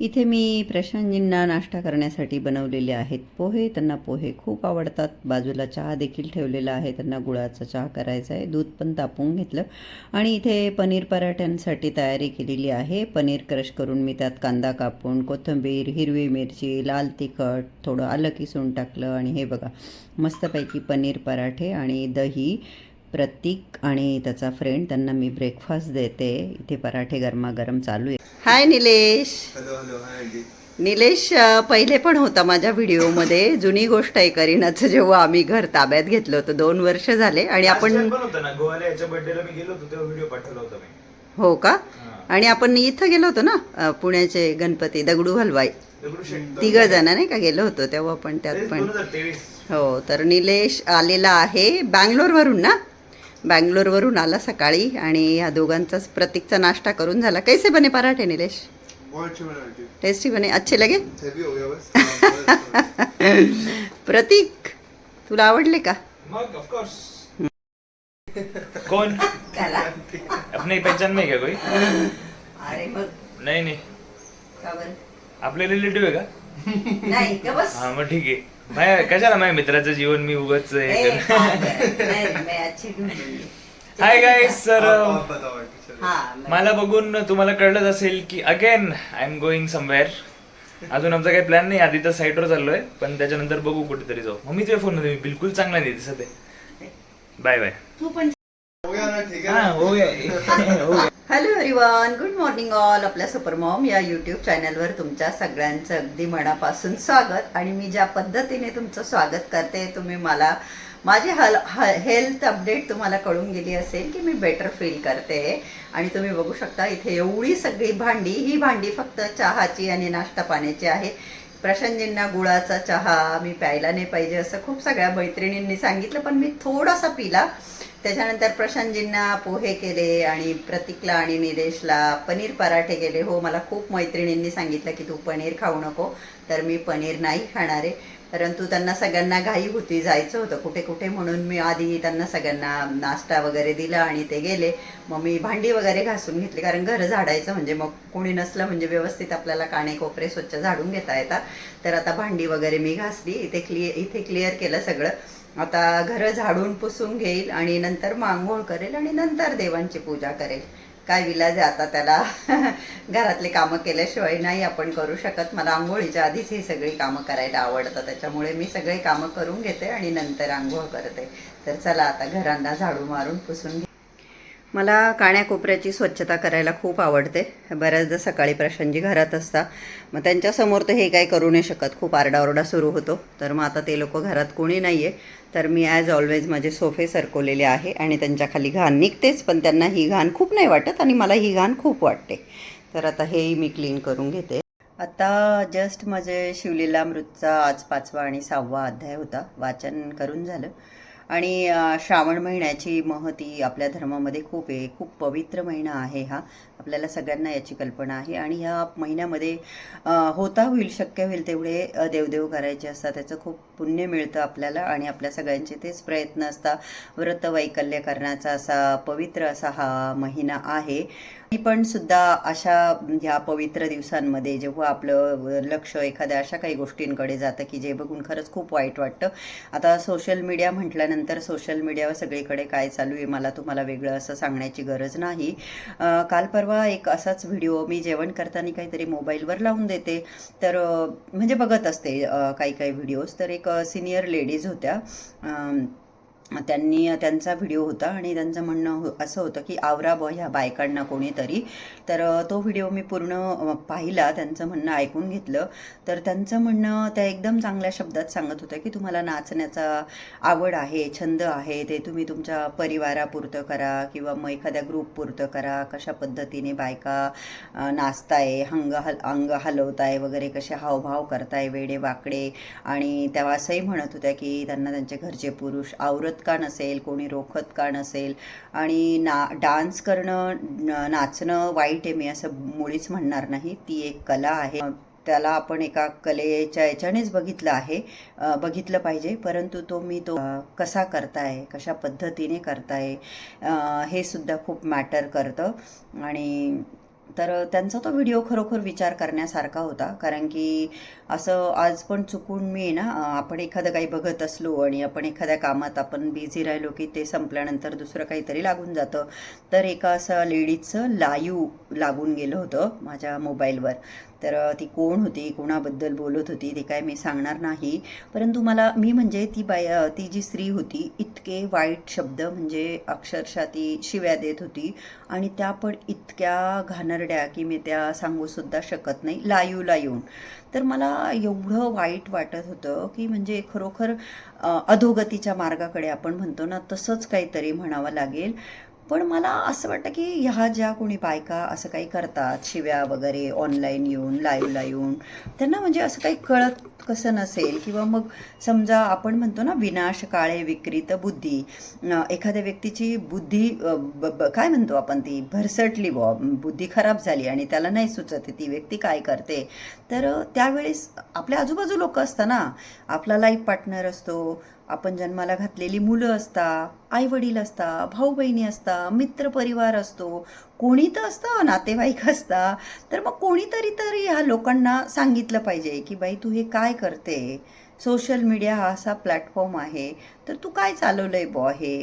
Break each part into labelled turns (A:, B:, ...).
A: इथे मी प्रशांतजींना नाश्ता करण्यासाठी बनवलेले आहेत पोहे. त्यांना पोहे खूप आवडतात. बाजूला चहा देखील ठेवलेला आहे. त्यांना गुळाचा चहा करायचा आहे. दूध पण तापवून घेतलं. आणि इथे पनीर पराठ्यांसाठी तयारी केलेली आहे. पनीर क्रश करून मी त्यात कांदा कापून कोथिंबीर हिरवी मिरची लाल तिखट थोडं आलं किसून टाकलं. आणि हे बघा मस्तपैकी पनीर पराठे आणि दही. प्रतीक आणि त्याचा फ्रेंड त्यांना मी ब्रेकफास्ट देते. इथे पराठे गरमागरम चालू आहे. Hi Nilesh
B: hello hello hi aunty
A: Nilesh पहिले पण होता माझ्या व्हिडिओमध्ये जुनी गोष्ट आहे करीनाचं. जेव्हा आम्ही घर ताब्यात घेतलं होतं दोन वर्ष झाले. आणि आपण
B: पण होतं ना गोवाला याच्या बर्थडेला मी गेलो होतो तेव्हा व्हिडिओ पाठवला होता मी.
A: हो का. आणि आपण इथं गेलो होतो ना पुण्याचे गणपती दगडू हलवाई. तिघ जण नाही का गेलो होतो तेव्हा पण त्यात पण. हो तर निलेश आलेला आहे बँगलोरवरून ना? बँगलोरवरून आला सकाळी आणि ह्या दोघांचाच प्रतीकचा नाश्ता करून झाला. कैसे बने पराठे निलेश?
B: बहुत अच्छी बना आंटी
A: टेस्टी बने. अच्छे लगे?
B: हेवी हो गया बस.
A: प्रतीक तुला आवडले का?
B: मग ऑफ कोर्स कौन अपने पहचान में क्या कोई?
A: अरे मग
B: नहीं नहीं? आपले रिलेटिव्ह आहे का?
A: नाही का बस?
B: हा मग ठीक आहे माझ्या कशाला माझ्या मित्राचं जीवन मी उगाच हे. हाय गाईस सर
A: हाँ, मैं-
B: मला बघून तुम्हाला कळलंच असेल की again I am going somewhere अजून आमचा काही प्लॅन नाही आधी तर साईटवर चाललोय पण त्याच्यानंतर बघू कुठेतरी जाऊ. मग मी तुझ्या फोनमध्ये बिलकुल चांगला नाही दिसत आहे. बाय बाय
A: तू पण
B: गया गया
A: hello everyone good morning all आपल्या सुपर मॉम या यूट्यूब चॅनलवर तुमच्या सगळ्यांचं अगदी मनापासून स्वागत. आणि मी ज्या पद्धतीने तुमचं स्वागत करते तुम्ही मला माझी हल हेल्थ अपडेट तुम्हाला कळून गेली असेल की मी बेटर फील करते. आणि तुम्ही बघू शकता इथे एवढी सगळी भांडी ही भांडी फक्त चहाची आणि नाश्ता पाण्याची आहे. प्रशांतजींना गुळाचा चहा मी प्यायला नाही पाहिजे असं खूप सगळ्या मैत्रिणींनी सांगितलं पण मी थोडासा पिला. त्याच्यानंतर प्रशांतजींना पोहे केले आणि प्रतीकला आणि निलेशला पनीर पराठे केले. हो मला खूप मैत्रिणींनी सांगितलं की तू पनीर खाऊ नको तर मी पनीर नाही खाणार आहे. परंतु त्यांना सगळ्यांना घाई होती जायचं होतं कुठे कुठे म्हणून मी आधी त्यांना सगळ्यांना नाश्ता वगैरे दिला आणि ते गेले. मग मी भांडी वगैरे घासून घेतली कारण घर झाडायचं म्हणजे मग कोणी नसलं म्हणजे व्यवस्थित आपल्याला काणे कोपरे स्वच्छ झाडून घेता येतात. तर आता भांडी वगैरे मी घासली इथे क्लिअर इथे क्लिअर केलं सगळं. आता घरं झाडून पुसून घेईल आणि नंतर मग आंघोळ करेल आणि नंतर देवांची पूजा करेल. काय विलाज आहे आता त्याला? घरातले कामं केल्याशिवाय नाही आपण करू शकत. मला आंघोळीच्या आधीच ही सगळी कामं करायला आवडतं. त्याच्यामुळे मी सगळी कामं करून घेते आणि नंतर आंघोळ करते. तर चला आता घरांना झाडू मारून पुसून घे मला काण्याकोपऱ्याची स्वच्छता करायला खूप आवडते. बऱ्याचदा सकाळी प्रशांतजी घरात असता मग त्यांच्यासमोर तर हे काही करू नाही शकत. खूप आरडाओरडा सुरू होतो. तर मग आता ते लोक घरात कोणी नाही आहे तर मी ॲज ऑलवेज माझे सोफे सरकवलेले आहे आणि त्यांच्याखाली घाण निघतेच पण त्यांना ही घाण खूप नाही वाटत आणि मला ही घाण खूप वाटते. तर आता हेही मी क्लीन करून घेते. आता जस्ट माझे शिवलीलामृतचा आज पाचवा आणि सहावा अध्याय होता. वाचन करून झालं. आणि श्रावण महिन्याची महती आपल्या धर्मामध्ये खूप आहे. खूप पवित्र महिना आहे हा. आपल्याला सगळ्यांना याची कल्पना आहे आणि ह्या महिन्यामध्ये होता होईल शक्य होईल तेवढे देवदेव करायचे असतात. त्याचं खूप पुण्य मिळतं आपल्याला आणि आपल्या सगळ्यांचे तेच प्रयत्न असतात. व्रत वैकल्य करण्याचा असा पवित्र असा हा महिना आहे. मी पण सुद्धा अशा ह्या पवित्र दिवसांमध्ये जेव्हा आपलं लक्ष एखाद्या अशा काही गोष्टींकडे जातं की जे बघून खरंच खूप वाईट वाटतं. आता सोशल मीडिया म्हटल्यानंतर सोशल मीडियावर सगळीकडे काय चालू आहे मला तुम्हाला वेगळं असं सांगण्याची गरज नाही. काल परवा एक असाच व्हिडिओ मी जेवण करताना काहीतरी मोबाईलवर लावून देते. तर म्हणजे बघत असते काही काही व्हिडिओज तर एक सिनियर लेडीज होत्या. त्यांनी त्यांचा व्हिडिओ होता आणि त्यांचं म्हणणं हो- असं होतं की आवरा ब ह्या बायकांना कोणीतरी. तर तो व्हिडिओ मी पूर्ण पाहिला त्यांचं म्हणणं ऐकून घेतलं. तर त्यांचं म्हणणं त्या एकदम चांगल्या शब्दात सांगत होत्या की तुम्हाला नाचण्याचा आवड आहे छंद आहे ते तुम्ही तुमच्या परिवारापुरतं करा किंवा मग एखाद्या ग्रुपपुरतं करा कशा पद्धतीने बायका नाचताय हंग हल अंग हलवताय वगैरे कसे हावभाव करताय वेडे वाकडे. आणि तेव्हा असंही म्हणत होत्या की त्यांना त्यांचे घरचे पुरुष आवरत का नसेल कोणी रोखत का नसेल आणि ना डान्स करणं नाचणं वाईट आहे मी असं मुळीच म्हणणार नाही. ती एक कला आहे. त्याला आपण एका कलेच्या याच्यानेच बघितलं आहे बघितलं पाहिजे. परंतु तो मी तो कसा करताय कशा पद्धतीने करताय हे सुद्धा खूप मॅटर करतं. आणि तर त्यांचा तो व्हिडिओ खरोखर विचार करण्यासारखा होता. कारण की असं आज पण चुकून मी ना आपण एखादं काही बघत असलो आणि आपण एखाद्या कामात आपण बिझी राहिलो की ते संपल्यानंतर दुसरं काहीतरी लागून जातं. तर एका असं लेडीजचं लायू लागून गेलं होतं माझ्या मोबाईलवर. तर ती कोण होती कोणाबद्दल बोलत होती ते काय मी सांगणार नाही. परंतु मला मी म्हणजे ती बाय ती जी स्त्री होती इतके वाईट शब्द म्हणजे अक्षरशः ती शिव्या देत होती आणि त्या पण इतक्या घाणरड्या की मी त्या सांगूसुद्धा शकत नाही लाईव्हला येऊन तर मला एवढं वाईट वाटत होतं की म्हणजे खरोखर अधोगतीच्या मार्गाकडे आपण म्हणतो ना तसंच काहीतरी म्हणावं लागेल. पण मला असं वाटतं की ह्या ज्या कोणी बायका असं काही करतात शिव्या वगैरे ऑनलाईन येऊन लाईव्हला येऊन त्यांना म्हणजे असं काही कळत कसं नसेल किंवा मग समजा आपण म्हणतो ना विनाश काळे विक्रीत बुद्धी एखाद्या व्यक्तीची बुद्धी ब- ब- काय म्हणतो आपण ती भरसटली बॉ बुद्धी खराब झाली आणि त्याला नाही सुचत ती व्यक्ती काय करते तर त्यावेळेस आपल्या आजूबाजू लोक असतात ना आपला लाईफ पार्टनर असतो आपण जन्माला घातलेली मुलं असता आई वडील असता भाऊ बहिणी असता मित्रपरिवार असतो कोणी तर असतं नातेवाईक असता तर मग कोणीतरी तरी ह्या लोकांना सांगितलं पाहिजे की बाई तू हे काय करते? सोशल मीडिया हा असा प्लॅटफॉर्म आहे तर तू काय चालवलं आहे बॉ हे?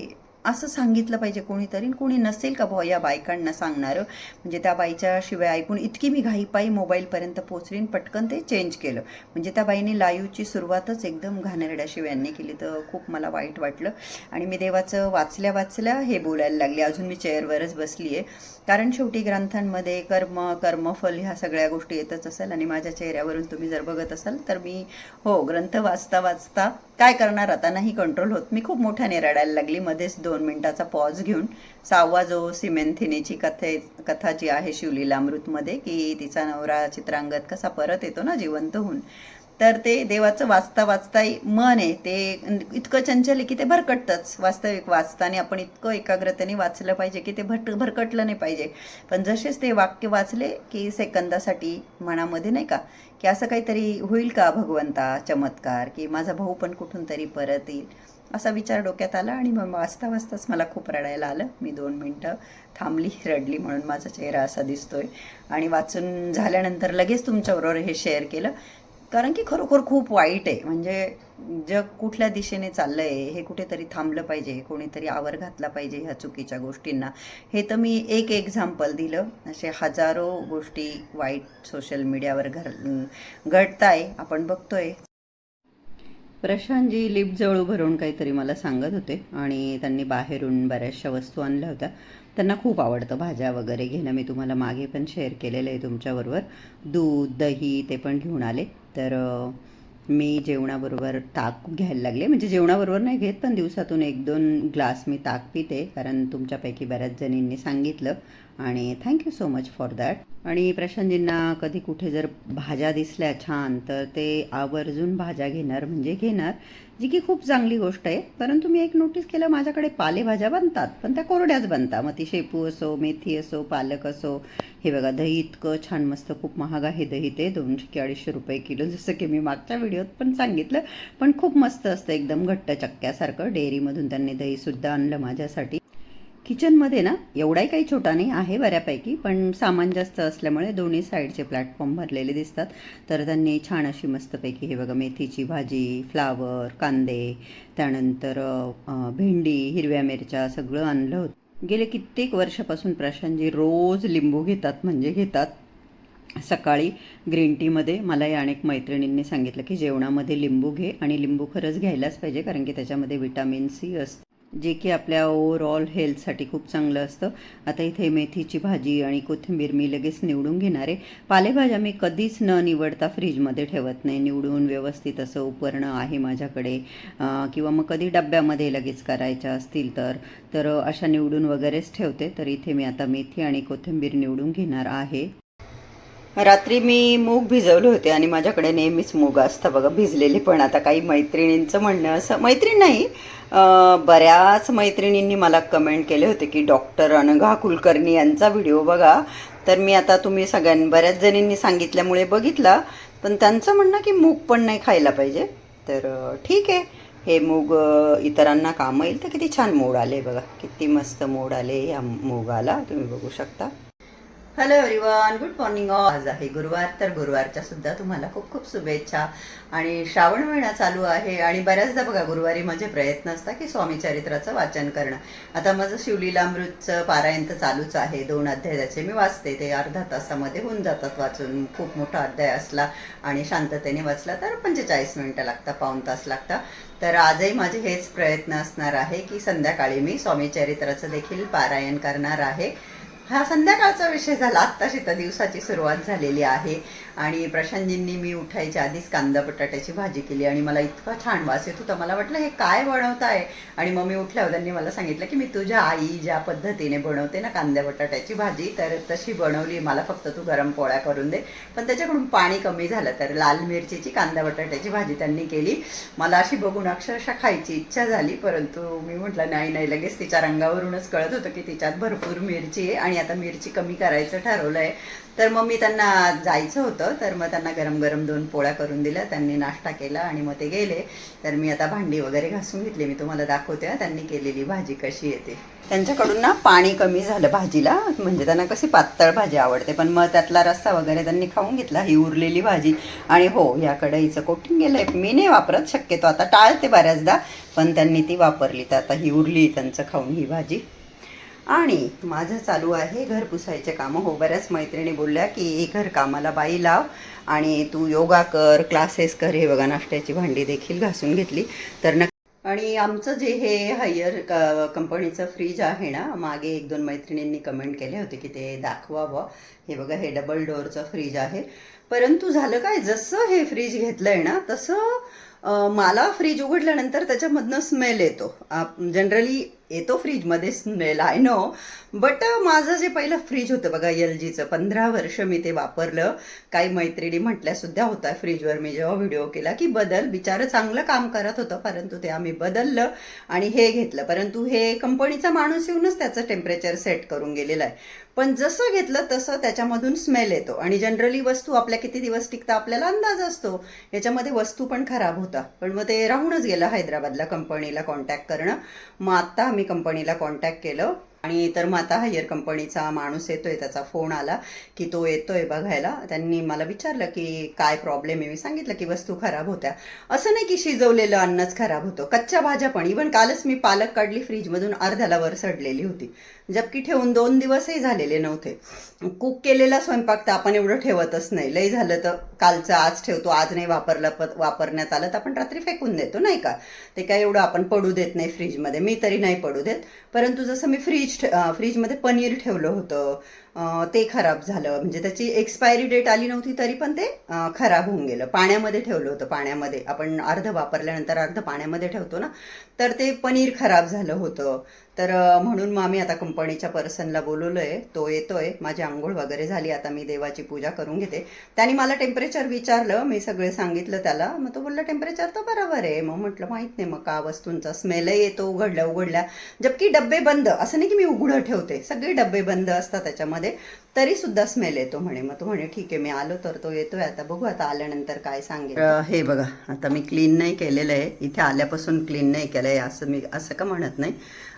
A: असं सांगितलं पाहिजे कोणीतरी कोणी नसेल का भाऊ या बायकांना सांगणारं? म्हणजे त्या बाईच्या शिवाय ऐकून इतकी मी घाईपाई मोबाईलपर्यंत पोचलीन पटकन ते चेंज केलं. म्हणजे त्या बाईने लाईव्हची सुरुवातच एकदम घाणेरड्या शिव्यांनी केली तर खूप मला वाईट वाटलं. आणि मी देवाचं वाचल्या वाचल्या हे बोलायला लागले. अजून मी चेअरवरच बसली आहे कारण शेवटी ग्रंथांमध्ये कर्म कर्मफल ह्या सगळ्या गोष्टी येतच असेल आणि माझ्या चेहऱ्यावरून तुम्ही जर बघत असाल तर मी हो ग्रंथ वाचता वाचता काय करणार? आता नाही कंट्रोल होत. मी खूप मोठ्याने रडायला लागली. मध्येच दोन मिनटाचा पॉज घेऊन सहावा जो सिमेंथिनीची कथे कथा जी आहे शिवलीलामृतमध्ये की तिचा नवरा चित्रांगत कसा परत येतो ना जिवंत होऊन. तर ते देवाचं वाचता वाचता मन आहे ते इतकं चंचल आहे की ते भरकटतंच. वास्तविक वाचताना आपण इतकं एकाग्रतेने वाचलं पाहिजे की ते भट भरकटलं नाही पाहिजे. पण जसेच ते वाक्य वाचले की सेकंदासाठी मनामध्ये नाही का की असं काहीतरी होईल का भगवंता चमत्कार की माझा भाऊ पण कुठून तरी परत येईल. असा विचार डोक्यात आला आणि मग वाचता वाचताच मला खूप रडायला आलं. मी दोन मिनटं थांबली रडली म्हणून माझा चेहरा असा दिसतोय. आणि वाचून झाल्यानंतर लगेच तुमच्याबरोबर हे शेअर केलं. कारण की खरोखर खूप वाईट आहे. म्हणजे जग कुठल्या दिशेने चाललं आहे हे कुठेतरी थांबलं पाहिजे कोणीतरी आवर घातला पाहिजे ह्या चुकीच्या गोष्टींना. हे तर मी एक एक्झाम्पल दिलं. असे हजारो गोष्टी वाईट सोशल मीडियावर घर घडताय. आपण बघतोय. प्रशांतजी लिफ्ट जवळ भरून काहीतरी मला सांगत होते आणि त्यांनी बाहेरून बऱ्याचशा वस्तू आणल्या होत्या. त्यांना खूप आवडतं भाज्या वगैरे घेणं. मी तुम्हाला मागे पण शेअर केलेलं आहे तुमच्याबरोबर. दूध दही ते पण घेऊन आले. तर मी जेवणाबरोबर ताक घ्यायला लागले. म्हणजे जेवणाबरोबर नाही घेत पण दिवसातून एक दोन ग्लास मी ताक पिते. कारण तुमच्यापैकी बऱ्याच जणींनी सांगितलं आणि thank you so much for that आणि प्रशांतजींना कधी कुठे जर भाज्या दिसल्या छान तर ते आवर्जून भाज्या घेणार म्हणजे घेणार जी की खूप चांगली गोष्ट आहे. परंतु मी एक नोटीस केलं माझ्याकडे पालेभाज्या बनतात पण त्या कोरड्याच बनतात. मग ती शेपू असो मेथी असो पालक असो हे बघा दही इतकं छान मस्त खूप महाग आहे दही ते दोनशे की अडीचशे रुपये किलो जसं की मी मागच्या व्हिडिओत पण सांगितलं. पण खूप मस्त असतं एकदम घट्ट चक्क्यासारखं. डेअरीमधून त्यांनी दहीसुद्धा आणलं माझ्यासाठी. किचनमध्ये ना एवढाही काही छोटा नाही आहे बऱ्यापैकी पण सामान जास्त असल्यामुळे दोन्ही साईडचे प्लॅटफॉर्म भरलेले दिसतात. तर त्यांनी छान अशी मस्तपैकी हे बघा मेथीची भाजी फ्लावर कांदे त्यानंतर भेंडी हिरव्या मिरच्या सगळं आणलं होतं. गेले कित्येक वर्षापासून प्रशांतजी रोज लिंबू घेतात म्हणजे घेतात. सकाळी ग्रीन टीमध्ये मलाही अनेक मैत्रिणींनी सांगितलं की जेवणामध्ये लिंबू घे आणि लिंबू खरंच घ्यायलाच पाहिजे कारण की त्याच्यामध्ये विटॅमिन सी असतं. जे की आपल्या ओवरऑल हेल्थसाठी खूप चांगलं असतं. आता इथे मेथीची भाजी आणि कोथिंबीर मी लगेच निवडून घेणार आहे. पालेभाज्या मी कधीच न निवडता फ्रीजमध्ये ठेवत नाही. निवडून व्यवस्थित असं उपरणं आहे माझ्याकडे. किंवा मग कधी डब्यामध्ये लगेच करायच्या असतील तर तर अशा निवडून वगैरेच ठेवते. तर इथे मी आता मेथी आणि कोथिंबीर निवडून घेणार आहे. रात्री मी मूग भिजवले होते आणि माझ्याकडे नेहमीच मूग असतं. बघा भिजलेले पण. आता काही मैत्रिणींचं म्हणणं असं मैत्रीण नाही बऱ्याच मैत्रिणींनी मला कमेंट केले होते की डॉक्टर अनघा कुलकर्णी यांचा व्हिडिओ बघा. तर मी आता तुम्ही सगळ्यां बऱ्याच जणींनी सांगितल्यामुळे बघितला. पण त्यांचं म्हणणं की मूग पण नाही खायला पाहिजे. तर ठीक आहे. हे मूग इतरांना कामं येईल तर किती छान मोड आले बघा. किती मस्त मोड आले या मूगाला. तुम्ही बघू शकता. हॅलो एव्हरीवन गुड मॉर्निंग आज आहे गुरुवार तर गुरुवारच्या सुद्धा तुम्हाला खूप खूप शुभेच्छा. आणि श्रावण महिना चालू आहे आणि बऱ्याचदा बघा गुरुवारी माझे प्रयत्न असतात की स्वामी चरित्राचं वाचन करणं. आता माझं शिवलीलामृतचं पारायण तर चालूच आहे. दोन अध्यायाचे मी वाचते ते अर्धा तासामध्ये होऊन जातात वाचून. खूप मोठा अध्याय असला आणि शांततेने वाचला तर पंचेचाळीस मिनटं लागतात पाऊण तास लागतात. तर आजही माझे हेच प्रयत्न असणार आहे की संध्याकाळी मी स्वामी चरित्राचं देखील पारायण करणार आहे. हा संध्याकाळचा विषय झाला. आत्ताशी तर दिवसाची सुरुवात झालेली आहे. आणि प्रशांतजींनी मी उठायच्या आधीच कांदा बटाट्याची भाजी केली आणि मला इतका छान वास येत होता. मला वाटलं हे काय बनवताय? आणि मग मी उठल्यावर त्यांनी मला सांगितलं की मी तुझ्या आई ज्या पद्धतीने बनवते ना कांद्या बटाट्याची भाजी तर तशी बनवली. मला फक्त तू गरम पोळ्या करून दे. पण त्याच्याकडून पाणी कमी झालं तर लाल मिरचीची कांदा बटाट्याची भाजी त्यांनी केली. मला अशी बघून अक्षरशः खायची इच्छा झाली परंतु मी म्हटलं नाही नाही लगेच तिच्या रंगावरूनच कळत होतं की तिच्यात भरपूर मिरची आहे आणि आता मिरची कमी करायचं ठरवलं आहे तर मग मी त्यांना जायचं होतं तर मग त्यांना गरम गरम दोन पोळ्या करून दिल्या त्यांनी नाश्ता केला आणि मग ते गेले. तर मी आता भांडी वगैरे घासून घेतली मी तुम्हाला दाखवते त्यांनी केलेली भाजी कशी येते त्यांच्याकडून ना पाणी कमी झालं भाजीला म्हणजे त्यांना कशी पातळ भाजी आवडते पण मग त्यातला रस्सा वगैरे त्यांनी खाऊन घेतला ही उरलेली भाजी. आणि हो या कढईचं कोटिंग गेलंय मी नाही वापरत शक्यतो आता टाळते बऱ्याचदा पण त्यांनी ती वापरली. तर आता ही उरली त्यांचं खाऊन ही भाजी. आणि माझं चालू आहे घर पुसायचे कामं. हो बऱ्याच मैत्रिणी बोलल्या की घर कामाला बाई लाव आणि तू योगा कर क्लासेस कर. हे बघा नाश्त्याची भांडी देखील घासून घेतली. तर न आणि आमचं जे हे हायर क कंपनीचं फ्रीज आहे ना मागे एक दोन मैत्रिणींनी कमेंट केले होते की ते दाखवावं. हे बघा हे डबल डोअरचं फ्रीज आहे. परंतु झालं काय? जसं हे फ्रीज घेतलं आहे ना तसं मला फ्रीज उघडल्यानंतर त्याच्यामधनं स्मेल येतो. जनरली येतो फ्रीजमध्ये स्मेल आय नो बट माझं जे पहिलं फ्रीज होतं बघा एल जीचं पंधरा वर्ष मी ते वापरलं. काही मैत्रिणी म्हटल्यासुद्धा होता फ्रीजवर मी जेव्हा व्हिडिओ केला की बदल. बिचारं चांगलं काम करत होतं परंतु ते आम्ही बदललं आणि हे घेतलं. परंतु हे कंपनीचा माणूस येऊनच त्याचं टेम्परेचर सेट करून गेलेलं आहे. पण जसं घेतलं तसं त्याच्यामधून स्मेल येतो. आणि जनरली वस्तू आपल्या किती दिवस टिकता आपल्याला अंदाज असतो. याच्यामध्ये वस्तू पण खराब होता. पण मग ते राहूनच गेलं हैदराबादला कंपनीला कॉन्टॅक्ट करणं. मग आत्ता मी कंपनीला कॉन्टॅक्ट केलं. आणि तर मग आता हायर कंपनीचा माणूस येतोय त्याचा फोन आला की तो येतोय बघायला. त्यांनी मला विचारलं की काय प्रॉब्लेम आहे? मी सांगितलं की वस्तू खराब होत्या. असं नाही की शिजवलेलं अन्नच खराब होतं. कच्च्या भाज्या पण. इवन कालच मी पालक काढली फ्रीजमधून अर्ध्याला वर सडलेली होती. जबकी ठेवून दोन दिवसही झालेले नव्हते. कुक केलेला स्वयंपाक तर आपण एवढं ठेवतच नाही. लई झालं तर कालचं आज ठेवतो आज नाही वापरलं प वापरण्यात आलं तर आपण रात्री फेकून देतो नाही का? ते काय एवढं आपण पडू देत नाही फ्रीजमध्ये. मी तरी नाही पडू देत. परंतु जसं मी फ्रीज ठे- फ्रीजमध्ये पनीर ठेवलं होतं ते खराब झालं. म्हणजे त्याची एक्सपायरी डेट आली नव्हती तरी पण ते खराब होऊन गेलं. पाण्यामध्ये ठेवलं होतं पाण्यामध्ये. आपण अर्ध वापरल्यानंतर अर्ध पाण्यामध्ये ठेवतो ना तर ते पनीर खराब झालं होतं. तर म्हणून मग आम्ही आता कंपनीच्या पर्सनला बोलवलं आहे तो येतोय माझी आंघोळ वगैरे झाली आता मी देवाची पूजा करून घेते. त्याने मला टेम्परेचर विचारलं मी सगळे सांगितलं त्याला. मग तो बोलला टेम्परेचर तर बरोबर आहे. मग म्हटलं माहीत नाही मग का वस्तूंचा स्मेलही येतो उघडल्या उघडल्या. जबकी डब्बे बंद असं नाही की मी उघडं ठेवते सगळे डब्बे बंद असतात त्याच्यामध्ये. तरी सुद्धा स्मेल येतो म्हणे. मग तो म्हणे ठीक आहे मी आलो तर तो येतोय. आता बघू आता आल्यानंतर काय सांगेल. हे बघा आता मी क्लीन नाही केलेलं आहे. इथे आल्यापासून क्लीन नाही केलं आहे असं मी असं का म्हणत नाही.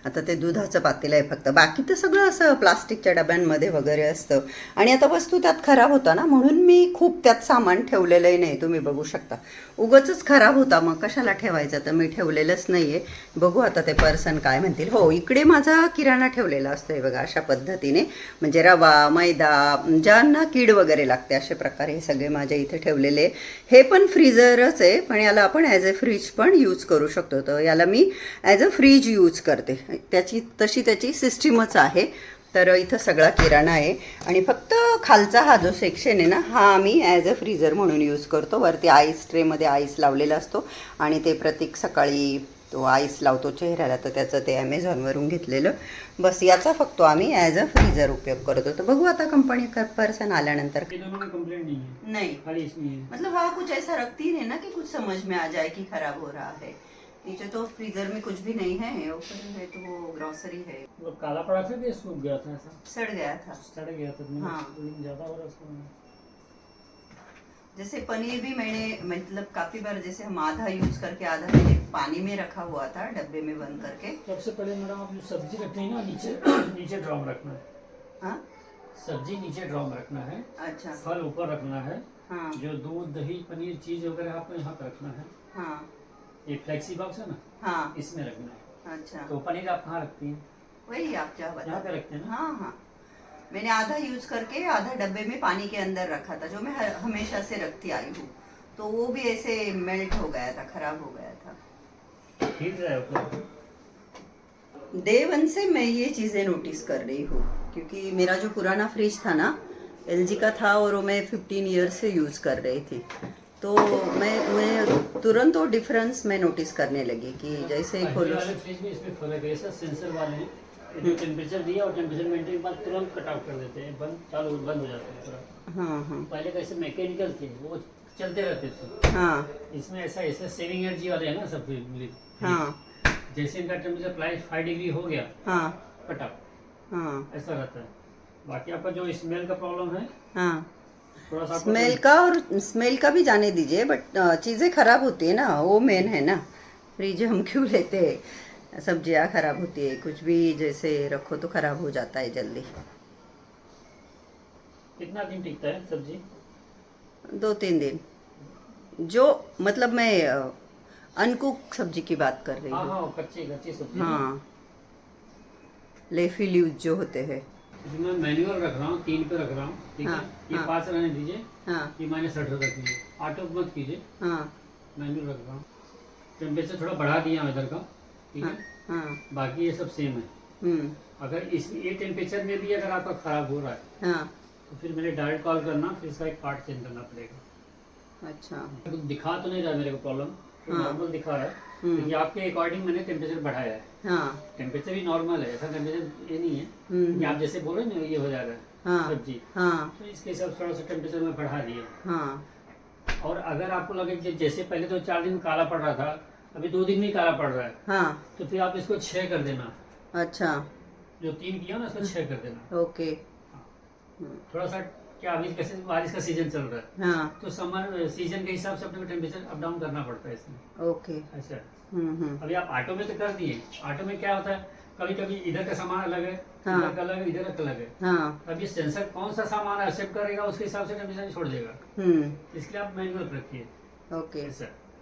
A: आता ते दुधाचं पातेलं आहे फक्त. बाकी तर सगळं असं प्लास्टिकच्या डब्यांमध्ये वगैरे असतं. आणि आता वस्तू त्यात खराब होता ना म्हणून मी खूप त्यात सामान ठेवलेलंही नाही तुम्ही बघू शकता. उगच खराब होता मग कशाला ठेवायचा? तर मी ठेवलेलंच नाही आहे बघू आता ते पर्सन काय म्हणतील. हो इकडे माझा किराणा ठेवलेला असतो आहे बघा अशा पद्धतीने. म्हणजे रवा मैदा ज्यांना कीड वगैरे लागते असे प्रकारे हे सगळे माझ्या इथे ठेवलेले. हे पण फ्रीजरच आहे पण याला आपण ॲज अ फ्रीज पण यूज करू शकतो. तर याला मी ॲज अ फ्रीज यूज करते. त्याची तशी त्याची सिस्टीमच आहे. तर इथं सगळा किराणा आहे. आणि फक्त खालचा हा जो सेक्शन आहे ना हा आम्ही ॲज अ फ्रीझर म्हणून यूज करतो. वरती आईस ट्रेमध्ये आईस लावलेला असतो. आणि ते प्रतीक सकाळी तो आईस लावतो चेहऱ्याला तर त्याचं ते ॲमेझॉनवरून घेतलेलं. बस याचा फक्त आम्ही ॲज अ फ्रीझर उपयोग करतो. तर बघू आता कंपनी पर्सन आल्यानंतर.
C: नहीं.
A: मतलब वहाँ कुछ ऐसा रखती है ना कि कुछ समझ में आ जाए कि खराब हो रहा है. नीचे तो फ्रीजर में कुछ भी नहीं है ऊपर है तो वो ग्रॉसरी है।
C: मतलब काला पड़ा था कि सूख गया था ऐसा?
A: सड़ गया था।
C: सड़ गया था तो
A: हाँ।
C: ज़्यादा हो रहा उसका
A: जैसे पनीर भी मैंने मतलब काफ़ी बार जैसे हम आधा यूज़ करके आधा मैंने पानी में रखा हुआ था डब्बे में बंद करके।
C: सबसे पहले मैडम आप जो सब्ज़ी रखते हैं ना नीचे नीचे ड्रम रखना है।
A: हाँ?
C: सब्ज़ी नीचे ड्रॉ में रखना है।
A: अच्छा।
C: फल ऊपर रखना है।
A: हाँ।
C: जो दूध दही पनीर चीज़ वगैरह आपको यहाँ पे रखना है।
A: हाँ।
C: ये फ्लेक्सी बॉक्स है ना?
A: हाँ।
C: इसमें रखना है।
A: अच्छा।
C: तो पनीर आप कहाँ रखती हैं?
A: वही आप क्या बता
C: पे रखते हैं ना?
A: हाँ हाँ। मैंने आधा यूज़ करके आधा डब्बे में पानी के अंदर रखा था जो मैं हमेशा से रखती आई हूँ। तो वो भी ऐसे मेल्ट हो गया था खराब हो गया था।
C: ठीक है
A: डे वन से मैं ये चीज़ें नोटिस कर रही हूँ क्योंकि मेरा जो पुराना फ्रिज था ना एलजी का था और वो मैं 15 ईयर से यूज़ कर रही थी। तो मैं मैं तुरंत वो डिफरेंस मैं नोटिस करने लगी कि जैसे ही खोलो
C: सेंसर वाले हैं टेम्परेचर दिया और टेम्परेचर मेंटेन के बाद तुरंत कट ऑफ़ कर देते हैं बंद चालू बंद हो जाता है पूरा।
A: हाँ हाँ।
C: पहले कैसे मैकेनिकल थे वो चलते रहते थे।
A: हाँ।
C: इसमें ऐसा ऐसे सेविंग एनर्जी वाले हैं ना सब
A: हाँ।
C: जैसे इनका टेम्परेचर प्लस फाइव डिग्री हो गया
A: हाँ।
C: कट ऑफ़
A: हाँ।
C: ऐसा रहता है। बाकी आपका जो स्मेल का प्रॉब्लम है
A: हाँ। स्मेल का और स्मेल का भी जाने दीजिए बट चीज़ें खराब होती है ना वो मेन है ना। फ्रिज हम क्यों लेते हैं? सब्ज़ियाँ खराब होती है कुछ भी जैसे रखो तो खराब हो जाता है जल्दी।
C: कितना दिन टिकता है सब्ज़ी?
A: दो तीन दिन। जो मतलब मैं अनकुक सब्ज़ी की बात कर रही
C: हाँ
A: हूँ।
C: हाँ वो कच्ची कच्ची सब्ज़ी।
A: हाँ। लेफी लीव्स जो होते हैं।
C: इसमें मैं मैनुअल रख रहा हूँ तीन पे रख रहा हूँ ठीक है?
A: हाँ,
C: ये
A: हाँ।
C: रहने दीजिए
A: हाँ।
C: ये माइनस सठ रख दीजिए। ऑटो मत कीजिए।
A: हाँ।
C: मैनुअल रख रहा हूँ। टेम्परेचर थोड़ा बढ़ा दिया हूँ इधर का ठीक
A: हाँ?
C: है
A: हाँ।
C: बाकी ये सब सेम है।
A: हम्म।
C: अगर इस ये टेम्परेचर में भी अगर आपका खराब हो रहा है
A: हाँ।
C: तो फिर मेरे डायरेक्ट कॉल करना फिर इसका एक पार्ट चेंज करना पड़ेगा।
A: अच्छा।
C: तो दिखा तो नहीं रहा मेरे को प्रॉब्लम। नॉर्मल दिखा रहा है।
A: हम्म।
C: क्योंकि आपके अकॉर्डिंग मैंने टेम्परेचर बढ़ाया है।
A: हाँ।
C: टेम्परेचर ही नॉर्मल है ऐसा टेम्परेचर ये नहीं है
A: हम्म।
C: कि आप जैसे बोल रहे हैं ना ये हो
A: हाँ
C: सब्ज़ी।
A: हाँ।
C: तो इसके हिसाब से थोड़ा सा टेम्परेचर में बढ़ा
A: हाँ।
C: और अगर आपको लगे कि जैसे पहले तो चार दिन काला पड़ रहा था अभी दो दिन में काला पड़ रहा है
A: हाँ।
C: तो फिर आप इसको छः कर देना।
A: अच्छा।
C: जो तीन किया ना उसको छः कर देना।
A: ओके।
C: थोड़ा सा क्या अभी कैसे बारिश का सीज़न चल रहा है।
A: हाँ।
C: तो समर सीज़न के हिसाब से अपने को टेम्परेचर अप डाउन करना पड़ता है इसमें।
A: ओके। हम्म
C: अभी आप ऑटो में तो कर दिए। ऑटो में क्या होता है? कभी कभी इधर का सामान अलग है
A: हाँ।
C: इधर का अलग है इधर का अलग है।
A: हाँ।
C: अभी सेंसर कौन सा सामान एक्सेप्ट करेगा उसके हिसाब से टेम्परेचर छोड़ देगा।
A: हम्म।
C: इसलिए आप मैनुअल रखिए।
A: ओके।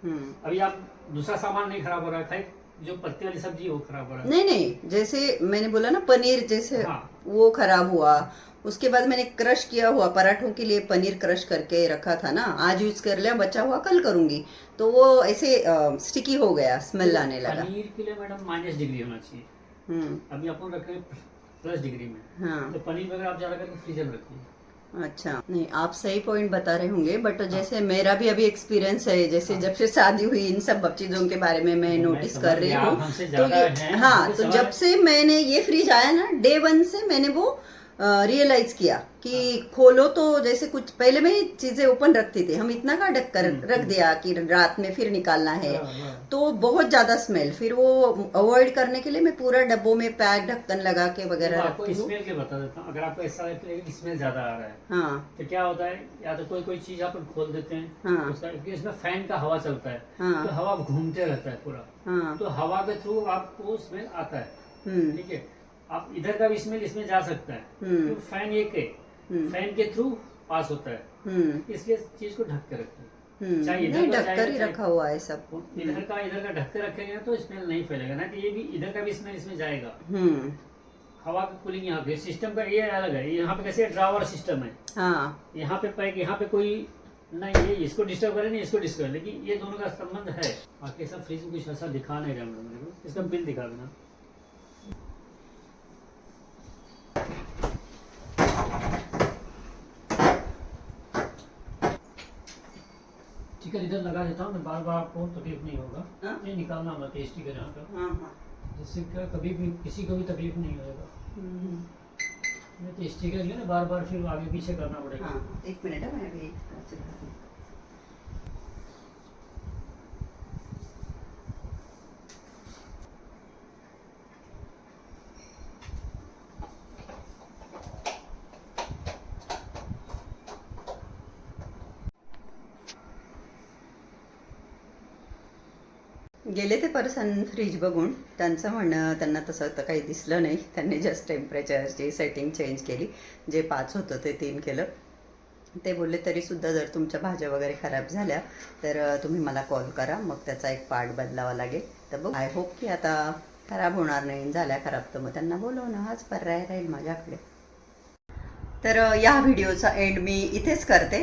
A: हम्म।
C: अभी आप दूसरा सामान नहीं खराब हो रहा है जो पत्ते वाली सब्ज़ी वो खराब हो रहा है।
A: नहीं नहीं जैसे मैंने बोला ना पनीर जैसे
C: हाँ।
A: वो खराब हुआ उसके बाद मैंने क्रश किया हुआ पराठों के लिए पनीर क्रश करके रखा था ना आज यूज़ कर लिया बचा हुआ कल करूँगी। तो वो ऐसे स्टिकी हो गया स्मेल आने लगा।
C: पनीर के लिए मैडम माइनस डिग्री होना चाहिए।
A: हम्म।
C: अभी अपन रख रहे हैं प्लस डिग्री में।
A: हाँ।
C: तो पनीर वगैरह आप ज़्यादा करके फ्रीजर में रखिए
A: अच्छा नहीं आप सही पॉइंट बता रहे होंगे बट जैसे मेरा भी अभी एक्सपीरियंस है जैसे जब से शादी हुई इन सब चीज़ों के बारे में मैं नोटिस कर रही हूँ। तो
C: हैं,
A: हाँ तो जब से मैंने ये फ्रिज आया ना डे वन से मैंने वो रियलाइज़ किया कि खोलो तो जैसे कुछ पहले में चीज़ें ओपन रखती थी। हम इतना का ढक कर रख दिया कि रात में फिर निकालना है।
C: हाँ, हाँ।
A: तो बहुत ज़्यादा स्मेल फिर वो अवॉइड करने के लिए मैं पूरा डब्बों में पैक ढक्कन लगा के
C: तो
A: वगैरह
C: आपको
A: रखती हूँ।
C: स्मेल के बता देता हूँ। अगर आपको ऐसा है स्मेल ज़्यादा आ रहा है।
A: हाँ।
C: तो क्या होता है या तो कोई कोई चीज़ आप खोल देते हैं
A: हाँ।
C: इसमें फ़ैन का हवा चलता है।
A: हाँ।
C: तो हवा घूमते रहता है पूरा।
A: हाँ।
C: तो हवा के थ्रू आपको स्मेल आता है।
A: हम्म।
C: ठीक है? आप इधर का भी स्मेल इसमें जा सकता है।
A: हम्म।
C: तो फ़ैन एक है
A: हम्म।
C: फ़ैन के थ्रू पास होता है।
A: हम्म।
C: इसलिए चीज़ को ढक के
A: हम्म,
C: चाहे
A: नहीं ढककर ही रखा हुआ है सब।
C: इधर का इधर का ढक के रखेंगे तो स्मेल नहीं फैलेगा। ना तो ये भी इधर का भी स्मेल इसमें जाएगा।
A: हम्म।
C: हवा की कूलिंग यहाँ पे सिस्टम का ये अलग है। यहाँ पे कैसे ड्रावर सिस्टम है।
A: हाँ।
C: यहाँ पे पैक यहाँ पे कोई नहीं ये इसको डिस्टर्ब करे नहीं इसको डिस्टर्ब लेकिन ये दोनों का संबंध है। बाकी सब फ्रिज में कुछ ऐसा दिखा नहीं रहा मेरे को इसका बिल दिखा देना। चिकन इधर लगा देता हूँ मैं बार बार आपको तकलीफ़ नहीं होगा।
A: हाँ?
C: ये निकालना मत है स्टिकर यहाँ पे
A: हाँ हाँ।
C: जिससे क्या कभी भी किसी को भी तकलीफ़ नहीं होगा मैं तो स्टिकर लिया ना बार बार फिर आगे पीछे करना पड़ेगा।
A: हाँ एक मिनट है मैं भी चला फ्रीज बघून त्यांचं म्हणणं त्यांना तसं तर काही दिसलं नाही. त्यांनी जस्ट टेम्परेचरची सेटिंग चेंज केली जे पाच होतं ते तीन केलं. ते बोलले तरीसुद्धा जर तुमच्या भाज्या वगैरे खराब झाल्या तर तुम्ही मला कॉल करा. मग त्याचा एक पार्ट बदलावा लागेल. तर बघ. आय होप की आता खराब होणार नाही झाल्या खराब तर मग त्यांना बोलवणं हाच पर्याय राहील माझ्याकडे. तर या व्हिडिओचा एंड मी इथेच करते.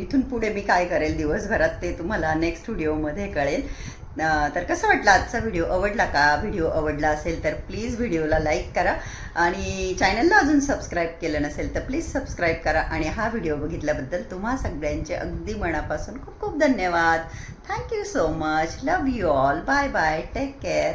A: इथून पुढे मी काय करेल दिवसभरात ते तुम्हाला नेक्स्ट व्हिडिओमध्ये कळेल. तर कसं वाटलं आजचा व्हिडिओ आवडला का? व्हिडिओ आवडला असेल तर प्लीज व्हिडिओला लाईक करा. आणि चॅनलला अजून सबस्क्राईब केलं नसेल तर प्लीज सबस्क्राईब करा. आणि हा व्हिडिओ बघितल्याबद्दल तुम्हा सगळ्यांचे अगदी मनापासून खूप खूप धन्यवाद. Thank you so much love you all bye bye take care